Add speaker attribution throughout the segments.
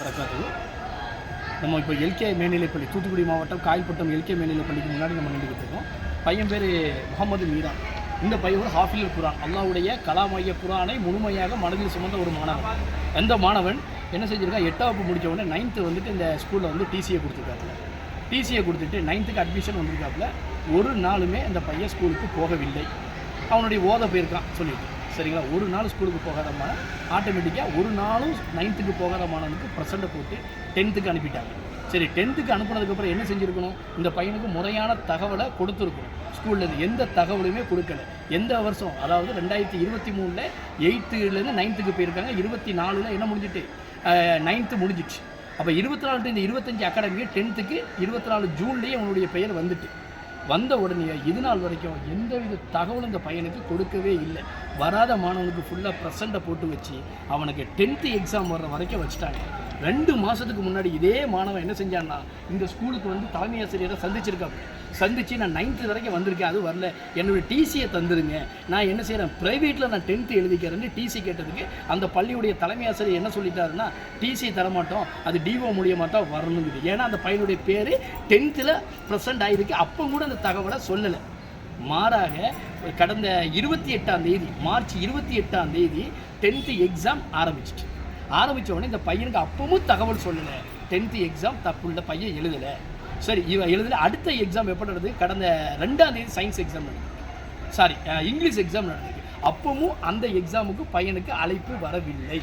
Speaker 1: வரக்காது நம்ம இப்போ எல்கே மேல்நிலைப்பள்ளி தூத்துக்குடி மாவட்டம் காயல்பட்டம் எல்கே மேல்நிலைப்பள்ளிக்கு முன்னாடி நம்ம நின்றுக்கிட்டு இருக்கோம். பையன் பேர் முகமது மீரா இந்த பையன் ஒரு ஹாஃபில் குரான். அல்லாவுடைய கலாமைய குரானை முழுமையாக மனதில் சுமந்த ஒரு மாணவன். அந்த மாணவன் என்ன செஞ்சுருக்கா எட்டாம் வகுப்பு முடித்த உடனே நைன்த்து வந்துட்டு இந்த ஸ்கூலில் வந்து டிசியை கொடுத்துருக்காப்புல. டிசியை கொடுத்துட்டு நைன்த்துக்கு அட்மிஷன் வந்திருக்காப்புல. ஒரு நாளுமே அந்த பையன் ஸ்கூலுக்கு போகவில்லை. அவனுடைய ஓத போயிருக்கான் சொல்லிட்டு. சரிங்களா? ஒரு நாள் ஸ்கூலுக்கு போகாத மாணவன் ஆட்டோமேட்டிக்காக ஒரு நாளும் நைன்த்துக்கு போகாத மாணவனுக்கு ப்ரெசண்ட்டை போட்டு டென்த்துக்கு அனுப்பிட்டாங்க. சரி டென்த்துக்கு அனுப்புனதுக்கப்புறம் என்ன செஞ்சுருக்கணும்? இந்த பையனுக்கு முறையான தகவலை கொடுத்துருக்கணும். ஸ்கூல்லேருந்து எந்த தகவலுமே கொடுக்கல. எந்த வருஷம்? அதாவது ரெண்டாயிரத்தி இருபத்தி மூணில் எயித்துலேருந்து நைன்த்துக்கு போயிருக்காங்க. இருபத்தி நாலில் என்ன முடிஞ்சிட்டு? நைன்த்து முடிஞ்சிச்சு அப்போ இருபத்தி நாலு இந்த இருபத்தஞ்சி அகாடமிக்கு டென்த்துக்கு இருபத்தி நாலு ஜூன்லேயே அவனுடைய பெயர் வந்துட்டு. வந்த உடனே இது நாள் வரைக்கும் எந்தவித தகவலும் இந்த பையனுக்கு கொடுக்கவே இல்லை. வராத மாணவனுக்கு ஃபுல்லாக ப்ரெசண்ட்டை போட்டு வச்சு அவனுக்கு டென்த்து எக்ஸாம் வர்ற வரைக்கும் வச்சுட்டாங்க. ரெண்டு மாதத்துக்கு முன்னாடி இதே மாணவன் என்ன செஞ்சான்னா இந்த ஸ்கூலுக்கு வந்து தலைமை ஆசிரியரை சந்திச்சிருக்காங்க சந்தித்து நான் நைன்த்து வரைக்கும் வந்திருக்கேன் அது வரல. என்னுடைய டிசியை தந்துருங்க நான் என்ன செய்கிறேன் ப்ரைவேட்டில் நான் டென்த்து எழுதிக்கிறேன்னு டிசி கேட்டதுக்கு அந்த பள்ளியுடைய தலைமை ஆசிரியர் என்ன சொல்லிட்டாருன்னா டிசி தரமாட்டோம் அது டிஓ மூலியமாக தான் வரணுங்குது ஏன்னா அந்த பையனுடைய பேர் டென்த்தில் ப்ரெசென்ட் ஆகிருக்கு அப்போ கூட அந்த தகவலை சொல்லலை. மாறாக கடந்த இருபத்தி எட்டாம் தேதி மார்ச் இருபத்தி எட்டாம் தேதி டென்த்து எக்ஸாம் ஆரம்பிச்சிட்டு ஆரம்பிச்ச உடனே இந்த பையனுக்கு அப்பவும் தகவல் சொல்லலை. டென்த்து எக்ஸாம் தப்புள்ள பையன் எழுதலை. சரி இவன் எழுதலை அடுத்த எக்ஸாம் எப்போ நடந்தது? கடந்த ரெண்டாம் தேதி சயின்ஸ் எக்ஸாம் நடந்தது. சாரி இங்கிலீஷ் எக்ஸாம் நடந்தது. அப்பவும் அந்த எக்ஸாமுக்கு பையனுக்கு அழைப்பு வரவில்லை.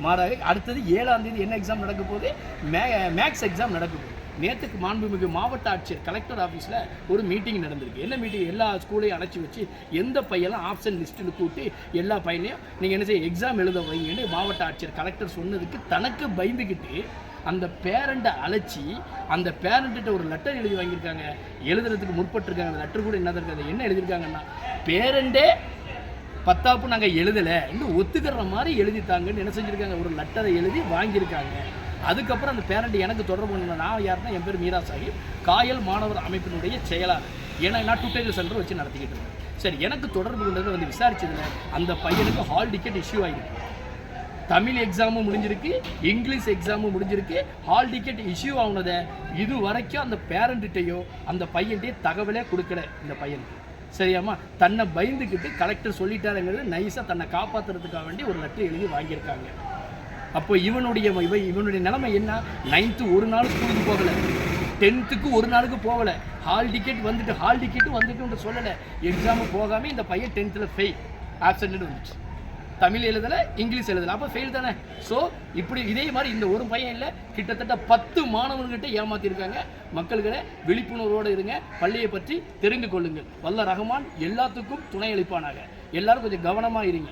Speaker 1: மாறாக அடுத்தது ஏழாம் தேதி என்ன எக்ஸாம் நடக்க போகுது? மே மேக்ஸ் எக்ஸாம் நடக்க போகுது. நேற்றுக்கு மாண்புமிகு மாவட்ட ஆட்சியர் கலெக்டர் ஆஃபீஸில் ஒரு மீட்டிங் நடந்திருக்கு. என்ன மீட்டிங் எல்லா ஸ்கூலையும் அழைச்சி வச்சு எந்த பையெல்லாம் ஆப்ஷன் லிஸ்ட்டில் கூட்டி எல்லா பையனையும் நீங்கள் என்ன செய்ய எக்ஸாம் எழுத வைங்கன்னு மாவட்ட ஆட்சியர் கலெக்டர் சொன்னதுக்கு தனக்கு பயந்துக்கிட்டு அந்த பேரண்ட்டை அழைச்சி அந்த பேரண்ட்டிட்ட ஒரு லெட்டர் எழுதி வாங்கியிருக்காங்க. எழுதுறதுக்கு முற்பட்டிருக்காங்க. அந்த லெட்டர் கூட என்ன இருக்காது. என்ன எழுதியிருக்காங்கன்னா பேரண்டே பத்தாப்பு நாங்கள் எழுதலை. இன்னும் ஒத்துக்கிற மாதிரி எழுதித்தாங்கன்னு என்ன செஞ்சுருக்காங்க. ஒரு லெட்டரை எழுதி வாங்கியிருக்காங்க. அதுக்கப்புறம் அந்த பேரண்ட் எனக்கு தொடர்பு நான் யாருன்னா என் பேர் மீரா சாஹிப். காயல் மாணவர் அமைப்பினுடைய செயலாளர். ஏன்னா நான் டூட்டேஜ் சென்டர் வச்சு நடத்திக்கிட்டு இருக்கேன் சரி எனக்கு தொடர்பு கொண்டதை வந்து விசாரிச்சதுல அந்த பையனுக்கு ஹால் டிக்கெட் இஷ்யூ ஆகிருக்கு தமிழ் எக்ஸாமும் முடிஞ்சிருக்கு இங்கிலீஷ் எக்ஸாமும் முடிஞ்சிருக்கு ஹால் டிக்கெட் இஷ்யூ ஆகுனதை இது வரைக்கும் அந்த பேரண்ட்டையோ அந்த பையன்கிட்டயோ தகவலே கொடுக்கல இந்த பையனுக்கு. சரியாம்மா? தன்னை பயந்துக்கிட்டு கலெக்டர் சொல்லிட்டாருங்கிறது நைஸாக தன்னை காப்பாற்றுறதுக்காக வேண்டி ஒரு லெட்டர் எழுதி வாங்கியிருக்காங்க. அப்போ இவனுடைய இவ இவனுடைய நிலைமை என்ன? நைன்த்து ஒரு நாள் ஸ்கூலுக்கு போகலை. டென்த்துக்கு ஒரு நாளுக்கு போகலை. ஹால் டிக்கெட் வந்துட்டு ஹால் டிக்கெட்டும் வந்துட்டுன்னு சொல்லலை. எக்ஸாமு போகாமல் இந்த பையன் டென்த்தில் ஃபெயில் ஆப்சண்ட்னு வந்துச்சு. தமிழ் எழுதலை இங்கிலீஷ் எழுதலை. அப்போ ஃபெயில் தானே? ஸோ இப்படி இதே மாதிரி இந்த ஒரு பையன் இல்லை. கிட்டத்தட்ட பத்து மாணவர்கிட்ட ஏமாற்றிருக்காங்க மக்கள்களை விழிப்புணர்வோடு இருங்க. பள்ளியை பற்றி தெரிந்து கொள்ளுங்கள். வல்ல ரஹ்மான் எல்லாத்துக்கும் துணை அளிப்பானாக. எல்லாரும் கொஞ்சம் கவனமாக இருங்க.